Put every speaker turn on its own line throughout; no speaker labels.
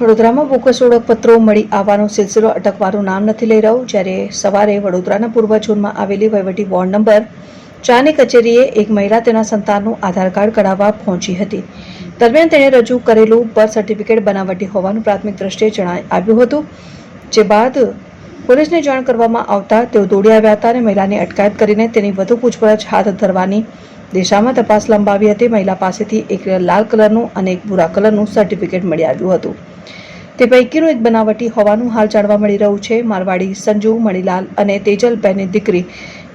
વડોદરામાં બોગસ ઓળખપત્રો મળી આવવાનો સિલસિલો અટકવાનું નામ નથી લઈ રહ્યો. જ્યારે સવારે વડોદરાના પૂર્વ ઝોનમાં આવેલી વહીવટી વોર્ડ નંબર ચાની કચેરીએ એક મહિલા તેના સંતાનનું આધાર કાર્ડ કઢાવવા પહોંચી હતી. દરમિયાન તેણે રજૂ કરેલું બર્થ સર્ટિફિકેટ બનાવટી હોવાનું પ્રાથમિક દ્રષ્ટિએ જણાઈ આવ્યું હતું. જે બાદ પોલીસને જાણ કરવામાં આવતા તેઓ દોડી આવ્યા હતા અને મહિલાની અટકાયત કરીને તેની વધુ પૂછપરછ હાથ ધરવાની દિશામાં તપાસ લંબાવી હતી. મહિલા પાસેથી એક લાલ કલરનું અને એક ભૂરા કલરનું સર્ટિફિકેટ મળી આવ્યું હતું. તે પૈકીનું એક બનાવટી હોવાનું હાલ જાણવા મળી રહ્યું છે. મારવાડી સંજુ, મણીલાલ અને તેજલબેનની દીકરી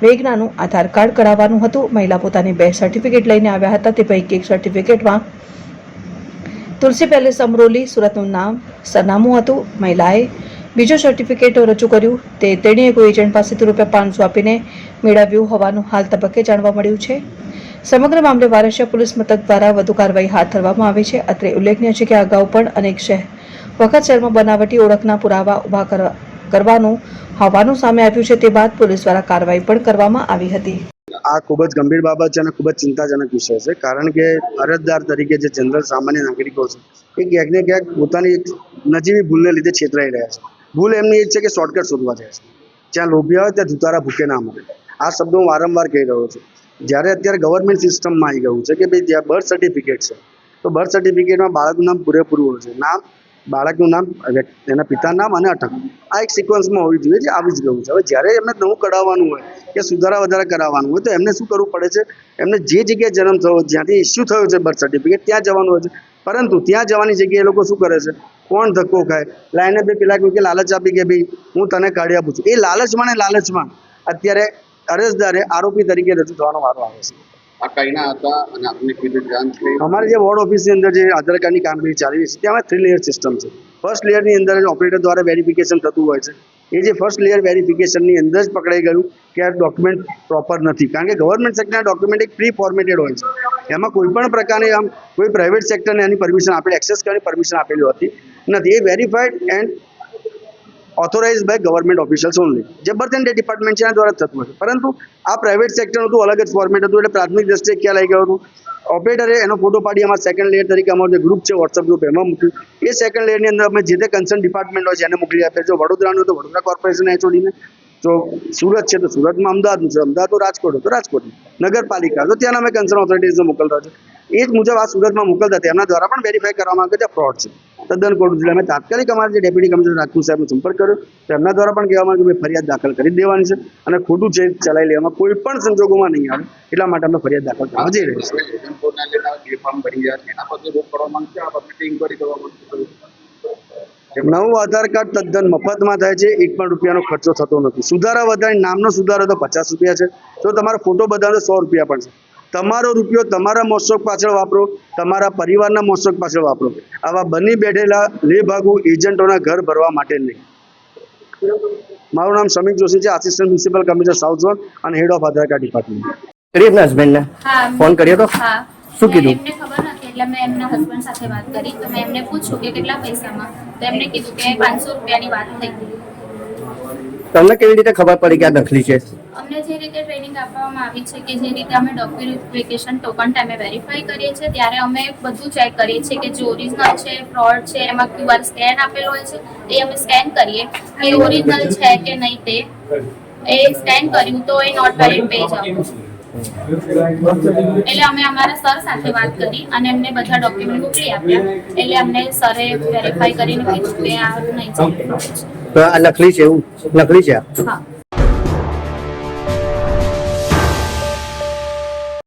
વેગનાનું આધાર કાર્ડ કઢાવવાનું હતું. મહિલા પોતાની બે સર્ટિફિકેટ લઈને આવ્યા હતા. તે પૈકી એક સર્ટિફિકેટમાં તુલસી પેલેસ અમરોલી સુરતનું નામ, સરનામું હતું. મહિલાએ બીજો સર્ટિફિકેટ રજૂ કર્યું. તે તેણીએ કોઈ એજન્ટ પાસેથી રૂપિયા પાંચસો આપીને મેળવ્યું હોવાનું હાલ તબક્કે જાણવા મળ્યું છે. સમગ્ર મામલે વારસિયા પોલીસ મથક દ્વારા વધુ કાર્યવાહી હાથ ધરવામાં આવી છે. અત્રે ઉલ્લેખનીય છે કે અગાઉ પણ અનેક શહેર, વખત શહેરમાં બનાવટી ઓળખના પુરાવા ઊભા કરવા- કરવાનું, હોવાનું સામે આવ્યું છે. તે બાદ પોલીસ દ્વારા કાર્યવાહી પણ કરવામાં આવી હતી.
આ ખૂબ જ ગંભીર બાબત છે અને ખૂબ જ ચિંતાજનક વિષય છે. કારણ કે અરજદાર તરીકે જે જનરલ સામાન્ય નાગરિકો છે, એ ક્યાંક ને ક્યાંક પોતાની નજીવી ભૂલને લીધે છેતરાઈ રહ્યા છે. ભૂલ એમની એ છે કે શોર્ટકટ શોધવા જાય છે. જ્યાં લોભી હોય ત્યાં ધુતારા ભૂકે ના મળે આ શબ્દો હું વારંવાર કહી રહ્યો છું. જ્યારે અત્યારે ગવર્મેન્ટ સિસ્ટમમાં આવી ગયું છે કે ભાઈ જ્યાં બર્થ સર્ટિફિકેટ છે, તો બર્થ સર્ટિફિકેટમાં બાળકનું નામ પૂરેપૂરું હોય છે નામ, બાળકનું નામ એના પિતાનું નામ અને અટક આ એક સિક્વન્સમાં હોવી જોઈએ જે આવી જ ગયું છે. હવે જ્યારે એમને નવું કઢાવવાનું હોય કે સુધારા વધારા કરાવવાનું હોય તો એમને શું કરવું પડે છે? એમને જે જગ્યાએ જન્મ થયો જ્યાંથી ઇસ્યુ થયો છે બર્થ સર્ટિફિકેટ ત્યાં જવાનું હોય છે. પરંતુ ત્યાં જવાની જગ્યાએ લોકો શું કરે છે? કોણ ધક્કો ખાય? લાઈને બે પેલા કહ્યું કે લાલચ આપી કે ભાઈ હું તને કાઢી આપું છું. એ લાલચમાં ને લાલચમાં અત્યારે અરજદારે આરોપી તરીકે રજૂ થવાનો વારો આવે છે. અમારે જે વોર્ડ ઓફિસની અંદર જે આધાર કાર્ડની કામગીરી ચાલી છે ત્યાં થ્રી લેયર સિસ્ટમ છે. ફર્સ્ટ લેયરની અંદર જ ઓપરેટર દ્વારા વેરિફિકેશન થતું હોય છે. એ જે ફર્સ્ટ લેયર વેરિફિકેશનની અંદર જ પકડાઈ ગયું કે આ ડોક્યુમેન્ટ પ્રોપર નથી. કારણ કે ગવર્મેન્ટ સેક્ટરના ડોક્યુમેન્ટ એક પ્રી ફોર્મેટેડ હોય છે. એમાં કોઈ પણ પ્રકારની આમ કોઈ પ્રાઇવેટ સેક્ટરને એની પરમિશન આપેલી એક્સેસ કરવાની પરમિશન આપેલી હોતી નથી. એ verified and authorise by government officials only જે બર્થ એન્ડ ડિપાર્ટમેન્ટ છે, એના દ્વારા થતું હતું પરંતુ આ પ્રાઇવેટ સેક્ટર હતું અલગ જ ફોર્મેટ હતું, એટલે પ્રાથમિક દ્રષ્ટિએ ક્યાં લઈ ગયો હતું. ઓપરેટરે એનો ફોટો પાડી અમારા સેકન્ડ લેયર તરીકે અમારો જે ગ્રુપ છે વોટ્સઅપ ગ્રુપ એમાં મૂક્યું. એ સેકન્ડ લેયરની અંદર અમે જે તે કન્સર્ન ડિપાર્ટમેન્ટ હોય છે, એને મોકલી આપીએ જો વડોદરાનું તો વડોદરા કોર્પોરેશન એચઓડીને જો સુરત છે, તો સુરતમાં અમદાવાદનું છે, અમદાવાદ તો રાજકોટ તો રાજકોટ. નગરપાલિકા. તો ત્યાંના અમે કન્સર્ન ઓથોરિટીઝને મોકલતા છે એ જ મુજબ આ સુરતમાં મોકલતા તેમના દ્વારા પણ વેરીફાઈ કરવામાં આવે આ ફ્રોડ છે. તદ્દન ખોટું એટલે અમે તાત્કાલિક અમારા જે ડેપ્યુટી કમિશનર રાજપૂત સાહેબનો સંપર્ક કર્યો તેમના દ્વારા પણ કહેવામાં આવ્યું કે ફરિયાદ દાખલ કરી દેવાની છે અને ખોટું છે ચલાવી લેવામાં કોઈ પણ સંજોગોમાં નહીં આવે, એટલા માટે અમે ફરિયાદ દાખલ કરવા જઈ રહ્યા નવું આધાર કાર્ડ તદ્દન મફતમાં થાય છે, એક પણ રૂપિયાનો ખર્ચો થતો નથી. સુધારા વધારે, નામનો સુધારો તો પચાસ રૂપિયા છે. જો તમારો ફોટો બધાનો સો રૂપિયા પણ છે. તમારો રૂપિયો તમારા મોસોક પાછળ વાપરો તમારા પરિવારના મોસોક પાછળ વાપરો. આવા બની બેઠેલા લેભાગુ એજન્ટોના ઘર ભરવા માટે નહીં. મારું નામ સમીર જોશી છે assistant municipal commissioner south zone અને head of Aadhaar card department
કરીએ હસબન્ડને ફોન કર્યો તો? શું કીધું?
એમને ખબર નથી એટલે મેં એમના હસબન્ડ સાથે વાત કરી. તો મેં એમને પૂછ્યું કે કેટલા પૈસામાં? તો એમને કીધું કે પાંચસો રૂપિયાની વાત થઈ.
તમને કેવી રીતે ખબર પડી કે આ નકલી છે?
અમને જે રીતે ટ્રેનિંગ આપવામાં આવી છે કે જે રીતે અમે ડોક્યુમેન્ટેશન ટોકન ટાઈમે વેરીફાઈ કરીએ છીએ ત્યારે અમે બધું ચેક કરીએ છીએ કે જે ઓરિજિનલ છે ફ્રોડ છે એમાં ક્યુઆર સ્કેન આપેલો હોય છે એ અમે સ્કેન કરીએ. કે ઓરિજિનલ છે કે નહીં તે એ સ્કેન કર્યું તો એ નોટ વેલિડ પેજ આવ્યું એટલે અમે અમારા સર સાથે વાત કરી અને એમને બધા ડોક્યુમેન્ટ મોકલી આપ્યા. એટલે અમને સરે વેરીફાઈ કરીને કીધું કે આ નહીં છે.
તો નકલી છે એવું? નકલી છે
હા.